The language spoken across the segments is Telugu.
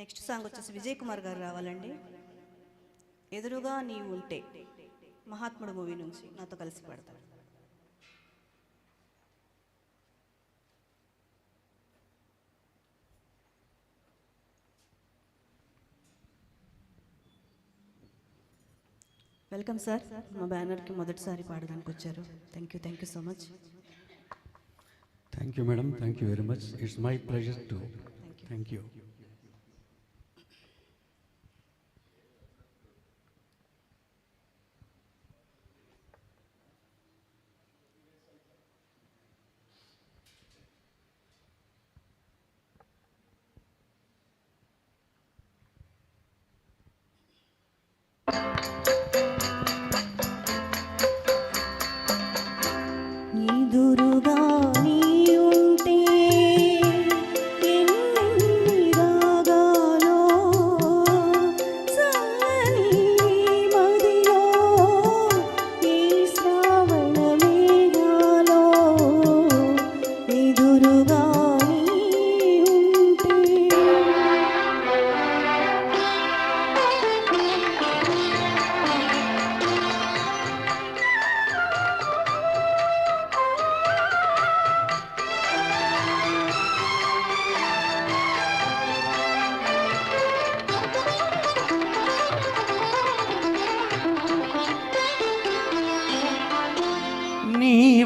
నెక్స్ట్ సాంగ్ వచ్చేసి విజయ్ కుమార్ గారు రావాలండి ఎదురుగా నీవు ఉంటే మహాత్ముడు మూవీ నుంచి నాతో కలిసి పాడతారు వెల్కమ్ సార్ మా బ్యానర్కి మొదటిసారి పాడడానికి వచ్చారు thank you thank you so much Thank you, madam. Thank you very much. It's my pleasure to. Thank you.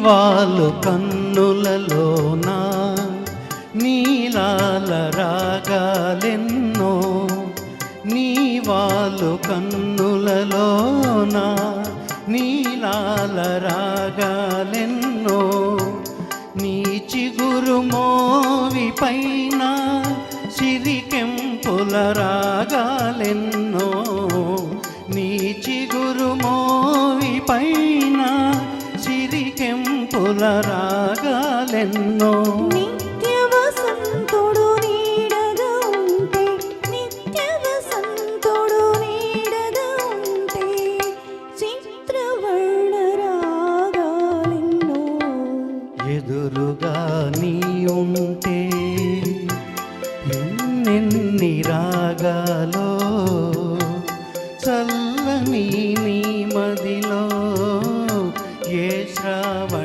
వాళ్ళు కన్నులలోన నీలాల రాగాలెన్నో నీ వాళ్ళు కన్నులలోన నీలాల రాగాలెన్నో నీ చిగురు మోవి పైన సిరికెంపుల రాగాలెన్నో సిరికెంపుల రాగాలెన్నో నిత్య వసంతుడు నీడగా ఉంటే నిత్య వసంతుడు నీడగా ఉంటే చిత్రవర్ణ రాగాలెన్నో ఎదురుగా నీ ఉంటే ఎన్నెన్ని రాగాలో చల్లని నీ మదిలో ఏ శ్రావణ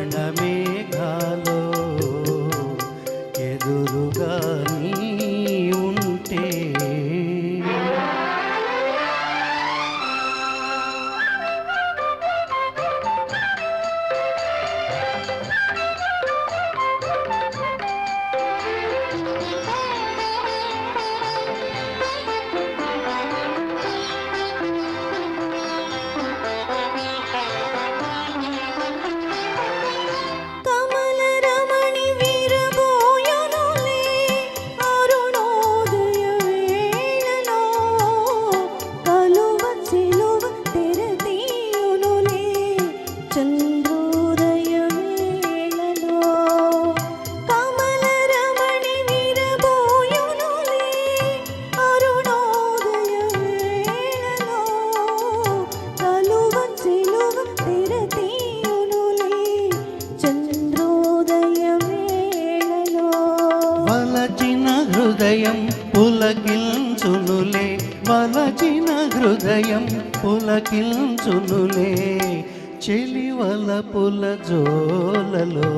హృదయం పులకించునులే వలచిన హృదయం పులకించునులే. చెలివల పుల జోలలో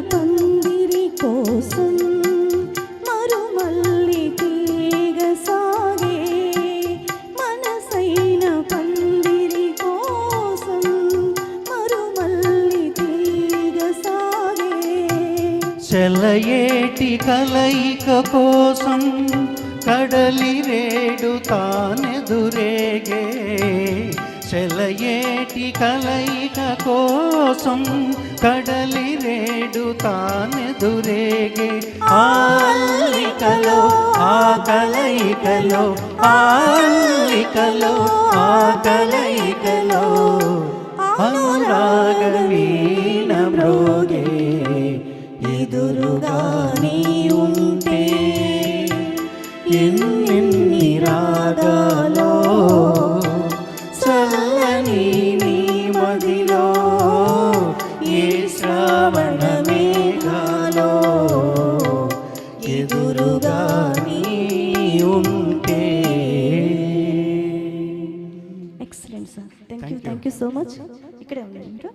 పందిరి కోసం మరుమల్లి తీగ సాగే మనసైన పందిరి కోసం మరుమల్లి తీగ సాగే. సెలయేటి కలయిక కోసం కడలి రేడు తానెదురేగే. సెలయేటి కలయిక కోసం కడలి రేడు తానెదురేగే ఆల్లికలో ఆ కలయికలో ఆల్లికలో ఆ కలయికలో అనురాగ వీణ మ్రోగే. ఎదురుగా sir. Thank you thank you so much ఇక్కడే ఉండండి